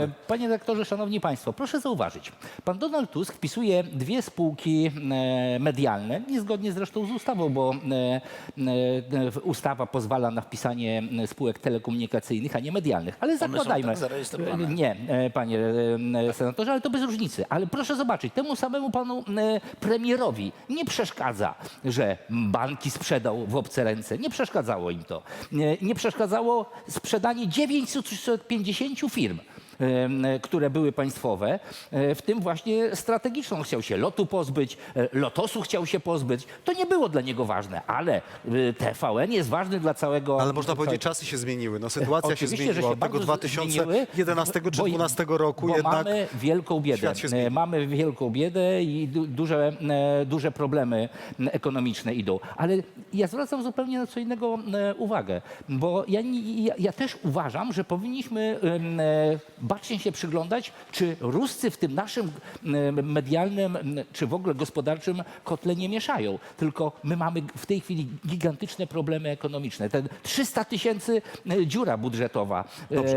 E, Panie redaktorze, szanowni państwo, proszę zauważyć. Pan Donald Tusk wpisuje dwie spółki e, medialne, niezgodnie zresztą z ustawą, bo e, e, ustawa pozwala na wpisanie spółek telekomunikacyjnych, a nie medialnych. Ale zakładajmy. tak zarejestrowane. Nie, e, panie e, senatorze, ale to bez różnicy. Ale proszę zobaczyć, temu samemu panu e, premierowi nie przeszkadza, że banki sprzedał w obce ręce. Nie przeszkadzało im to. Nie, nie przeszkadzało sprzedanie 950 firm które były państwowe, e, w tym właśnie strategiczną. Chciał się Lotu pozbyć, e, Lotosu chciał się pozbyć. To nie było dla niego ważne, ale e, TVN jest ważny dla całego... Ale można powiedzieć, czasy się zmieniły. No, sytuacja się zmieniła od tego bardzo z- zmieniły, 2011 czy bo- 2012 roku. Bo jednak mamy wielką biedę. się. E, Mamy wielką biedę i du duże, e, duże problemy ekonomiczne idą. Ale ja zwracam zupełnie na co innego e, uwagę, bo ja, ja, ja też uważam, że powinniśmy e, bacznie się przyglądać, czy Ruscy w tym naszym medialnym, czy w ogóle gospodarczym kotle nie mieszają. Tylko my mamy w tej chwili gigantyczne problemy ekonomiczne. Ten 300 tysięcy e, dziura budżetowa. E,